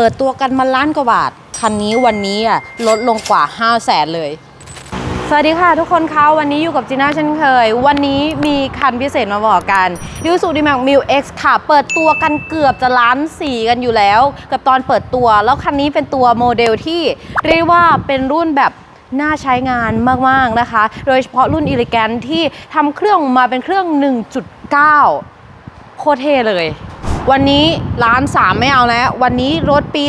เปิดตัวกันมาล้านกว่าบาท คันนี้วันนี้อะลดลงกว่า 5 0 0แสนเลย สวัสดีค่ะทุกคนคะวันนี้อยู่กับจีน่าเช่นเคย วันนี้มีคันพิเศษมาบอกกันยูสุดีแม็กมิวเอ็กซ์ค่ะ เปิดตัวกันเกือบจะล้านสี่กันอยู่แล้ว กับตอนเปิดตัว แล้วคันนี้เป็นตัวโมเดลที่เรียกว่าเป็นรุ่นแบบน่าใช้งานมาก ๆ นะคะ โดยเฉพาะรุ่นอิลิแกนที่ทำเครื่องมาเป็นเครื่อง 1.9 โคตรเท่เลย วันนี้ล้านสามไม่เอาแล้ว วันนี้รถปี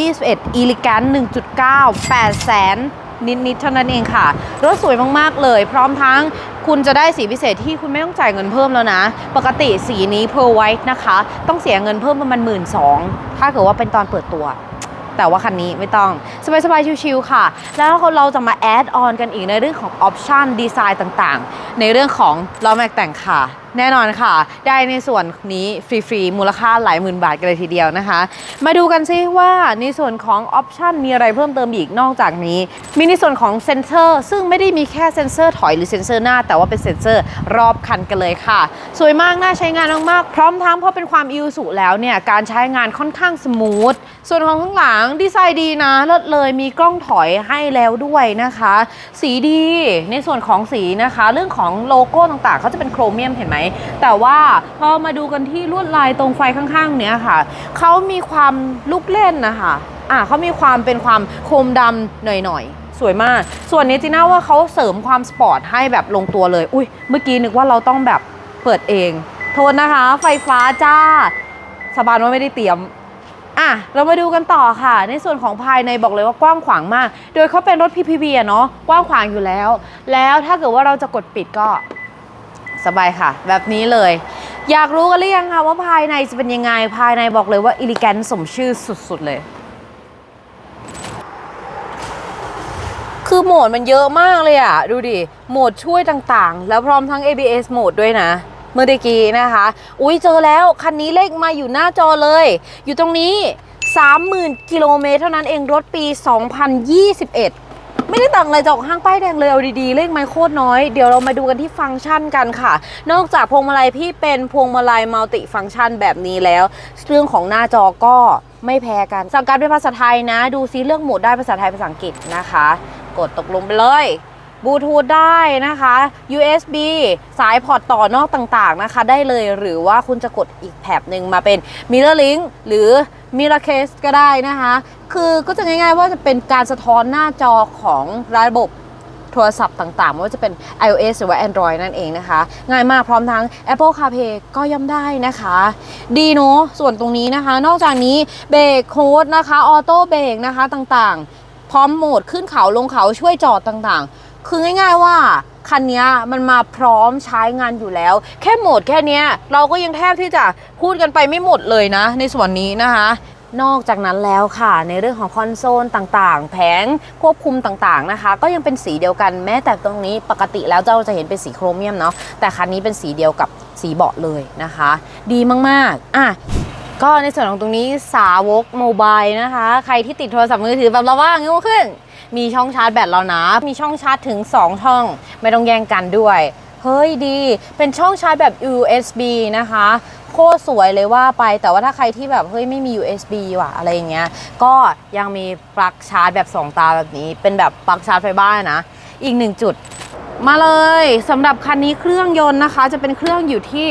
2021 e l e g a n t 1.9 8แสนนิดๆเท่านั้นเองค่ะ รถสวยมากๆเลย พร้อมทั้งคุณจะได้สีพิเศษที่คุณไม่ต้องจ่ายเงินเพิ่มแล้วนะ ปกติสีนี้ Pearl White นะคะ ต้องเสียเงินเพิ่มประมาณหมื่นสองถ้าเกิดว่าเป็นตอนเปิดตัว แต่ว่าคันนี้ไม่ต้อง สบายๆ ชิวๆค่ะ แล้วเราจะมาแอดออนกันอีกในเรื่องของออปชันดีไซน์ต่างๆ ในเรื่องของล้อแม็กแต่งค่ะ แน่นอนค่ะ ได้ในส่วนนี้ฟรีๆ มูลค่าหลายหมื่นบาทกันเลยทีเดียวนะคะ มาดูกันซิว่าในส่วนของออปชันมีอะไรเพิ่มเติมอีกนอกจากนี้ มีในส่วนของเซนเซอร์ซึ่งไม่ได้มีแค่เซ็นเซอร์ถอยหรือเซ็นเซอร์หน้า แต่ว่าเป็นเซ็นเซอร์รอบคันกันเลยค่ะ สวยมากน่าใช้งานมากๆพร้อมทั้งเพราะเป็นความอิวสุแล้วเนี่ยการใช้งานค่อนข้างสมูทส่วนของข้างหลังดีไซน์ดีนะเลิศเลยมีกล้องถอยให้แล้วด้วยนะคะ สีดีในส่วนของสีนะคะ เรื่องของโลโก้ต่างๆเขาจะเป็นโครเมียมเห็นไหมแต่ว่าพอมาดูกันที่ลวดลายตรงไฟข้างๆ เนี้ยค่ะ เขามีความลุกเล่นนะคะอะเขามีความเป็นความโคมดำหน่อยๆ สวยมาก ส่วนนี้จีน่าว่าเขาเสริมความสปอร์ตให้แบบลงตัวเลย อุ้ยเมื่อกี้นึกว่าเราต้องแบบเปิดเอง โทษนะคะ ไฟฟ้าจ้า สบานว่าไม่ได้เตรียมอะเรามาดูกันต่อค่ะ ในส่วนของภายในบอกเลยว่ากว้างขวางมาก โดยเขาเป็นรถ PPV อะเนาะกว้างขวางอยู่แล้ว แล้วถ้าเกิดว่าเราจะกดปิดก็ สบายค่ะ แบบนี้เลย อยากรู้กันหรือยังคะว่าภายในจะเป็นยังไง ภายในบอกเลยว่าอิลิแกนสมชื่อสุดๆเลย คือโหมดมันเยอะมากเลยอะดูดิ โหมดช่วยต่างๆ แล้วพร้อมทั้ง ABS โหมดด้วยนะเมื่อกี้นะคะ อุ้ยเจอแล้ว คันนี้เลขมาอยู่หน้าจอเลย อยู่ตรงนี้ 30,000 กิโลเมตรเท่านั้นเองรถปี 2021 ไม่ได้ต่างอะไรจากห้างป้ายแดงเลยเอาดีๆเลขไมค์โคตรน้อย เดี๋ยวเรามาดูกันที่ฟังก์ชันกันค่ะ นอกจากพวงมาลัยพี่เป็นพวงมาลัยมัลติฟังก์ชันแบบนี้แล้ว เรื่องของหน้าจอก็ไม่แพ้กันสั่งการเป็นภาษาไทยนะ ดูซิเรื่องโหมดได้ภาษาไทยภาษาอังกฤษนะคะ กดตกลงไปเลย บลูทูธได้นะคะ USB สายพอร์ตต่อนอกต่างๆนะคะ ได้เลยหรือว่าคุณจะกดอีกแถบหนึ่งมาเป็น Mirror Link หรือ Mirror Case ก็ได้นะคะ คือก็จะง่ายๆว่าจะเป็นการสะท้อนหน้าจอของระบบโทรศัพท์ต่างๆ ไม่ว่าจะเป็น iOS หรือว่า Android นั่นเองนะคะ ง่ายมากพร้อมทั้ง Apple CarPlay ก็ย่อมได้นะคะ ดีเนาะส่วนตรงนี้นะคะ นอกจากนี้เบรกโค้ดนะคะ ออโต้เบรกนะคะต่างๆ พร้อมโหมดขึ้นเขาลงเขาช่วยจอดต่างๆ คือง่าย ๆว่าคันนี้มันมาพร้อมใช้งานอยู่แล้ว แค่โหมดแค่นี้เราก็ยังแทบที่จะพูดกันไปไม่หมดเลยนะ ในส่วนนี้นะคะนอกจากนั้นแล้วค่ะ ในเรื่องของคอนโซลต่างๆ แผงควบคุมต่างๆนะคะ ก็ยังเป็นสีเดียวกันแม้แต่ตรงนี้ปกติแล้วเราจะเห็นเป็นสีโครเมียมเนาะแต่คันนี้เป็นสีเดียวกับสีเบาะเลยนะคะ ดีมากๆอะก็ในส่วนของตรงนี้สาวกโมบายนะคะ ใครที่ติดโทรศัพท์มือถือแบบเราว่างี้ขึ้น มีช่องชาร์จแบตแล้วนะ มีช่องชาร์จถึง 2 ช่อง ไม่ต้องแย่งกันด้วย เฮ้ยดี เป็นช่องชาร์จแบบ USB นะคะ โคตรสวยเลยว่าไป แต่ว่าถ้าใครที่แบบเฮ้ยไม่มี USB ว่ะอะไรอย่างเงี้ย ก็ยังมีปลั๊กชาร์จแบบ 2 ตาแบบนี้ เป็นแบบปลั๊กชาร์จไฟบ้านนะ อีกหนึ่งจุด มาเลยสำหรับคันนี้เครื่องยนต์นะคะ จะเป็นเครื่องอยู่ที่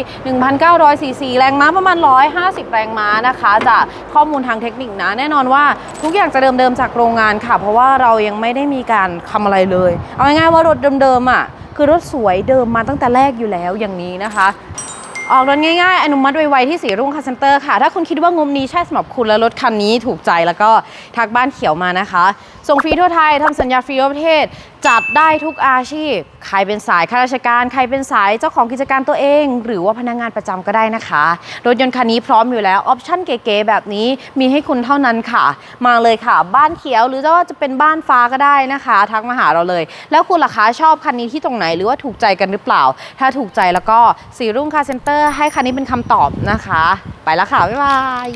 1,900ซีซีแรงม้าประมาณ 150 แรงม้านะคะ จากข้อมูลทางเทคนิคนะ แน่นอนว่าทุกอย่างจะเดิมๆจากโรงงานค่ะ เพราะว่าเรายังไม่ได้มีการทำอะไรเลย เอาง่ายๆว่ารถเดิมๆอะคือรถสวยเดิมมาตั้งแต่แรกอยู่แล้วอย่างนี้นะคะ ออกรถง่ายๆ อนุมัติไวๆที่สีรุ่งคาเซนเตอร์ค่ะ ถ้าคุณคิดว่างบนี้ใช่สำหรับคุณและรถคันนี้ถูกใจแล้วก็ทักบ้านเขียวมานะคะ ส่งฟรีทั่วไทยทำสัญญาฟรีทั่วประเทศ จัดได้ทุกอาชีพ ใครเป็นสายข้าราชการ ใครเป็นสายเจ้าของกิจการตัวเอง หรือว่าพนักงานประจำก็ได้นะคะ รถยนต์คันนี้พร้อมอยู่แล้ว ออปชั่นเก๋ๆแบบนี้มีให้คุณเท่านั้นค่ะ มาเลยค่ะ บ้านเขียวหรือว่าจะเป็นบ้านฟ้าก็ได้นะคะ ทักมาหาเราเลย แล้วคุณล่ะคะชอบคันนี้ที่ตรงไหนหรือว่าถูกใจกันหรือเปล่า ถ้าถูกใจแล้วก็สีรุ่งคาเซ็นเตอร์ให้คันนี้เป็นคำตอบนะคะ ไปแล้วค่ะบ๊ายบาย